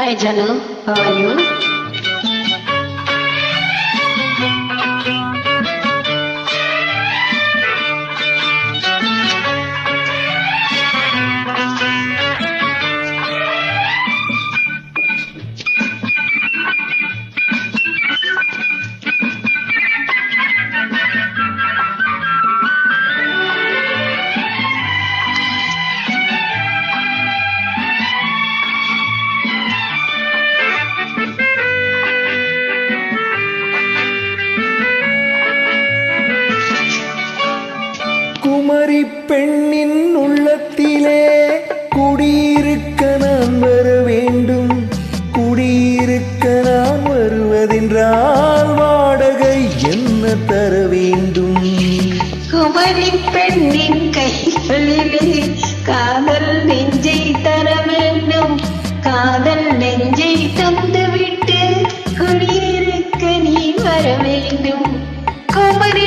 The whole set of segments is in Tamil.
Hi Janu, how are you? Kumari பெண்ணின் கைகளிலே காதல் நெஞ்சை தர வேண்டும். காதல் நெஞ்சை தந்துவிட்டு குடியிருக்க நீ வர வேண்டும். குமரி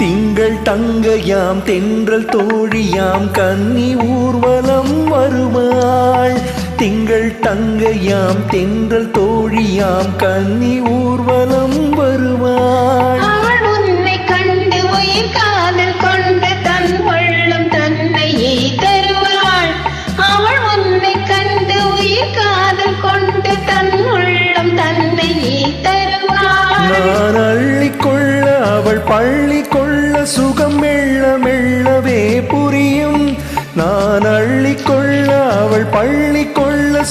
திங்கள் தங்கையாம் தென்றல் தோழியாம் கன்னி ஊர்வலம் வருவாள் திங்கள் தங்கையாம் தென்றல் தோழியாம் கன்னி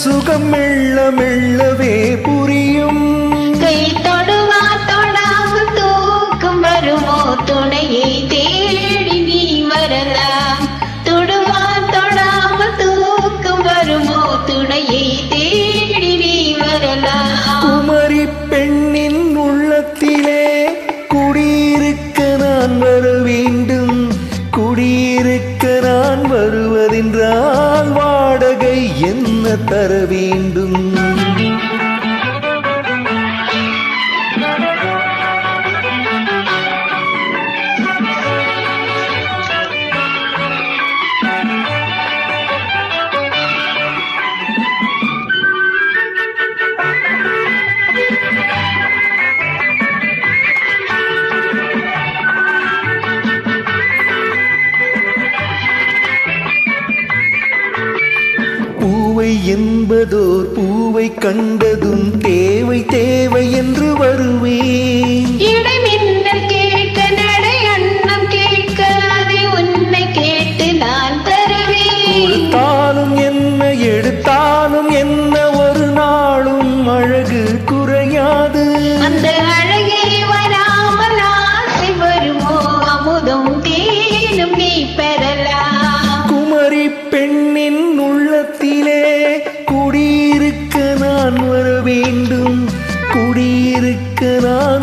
சுகம் மெல்ல மெல்லவே புரியும். கை தொடுவா தொடாமல் தூக்கம் வருமோ? துணையை தேடி நீ வரலாம். தொடுவா தொடாமல் தூக்கம் வருமோ? துணையை தேடி நீ வரலாம். குமரி பெண்ணின் உள்ளத்திலே குடியிருக்க நான் வர வேண்டும் குடியிருக்க நான் வருவதென்றால் வாடகை என்ன தர வேண்டும்? என்பதோர் பூவை கண்டதும் தேவை தேவை என்று வருவேன்.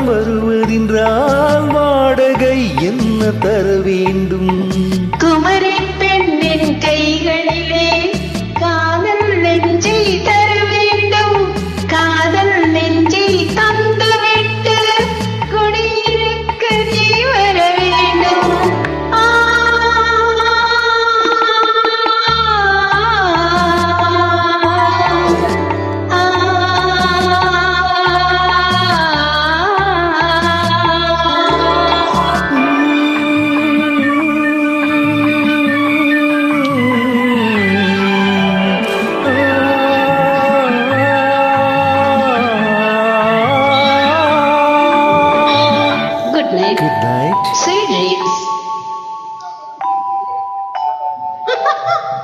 வருவதென்றால் வாடகை என்ன தர வேண்டும் ha ha ha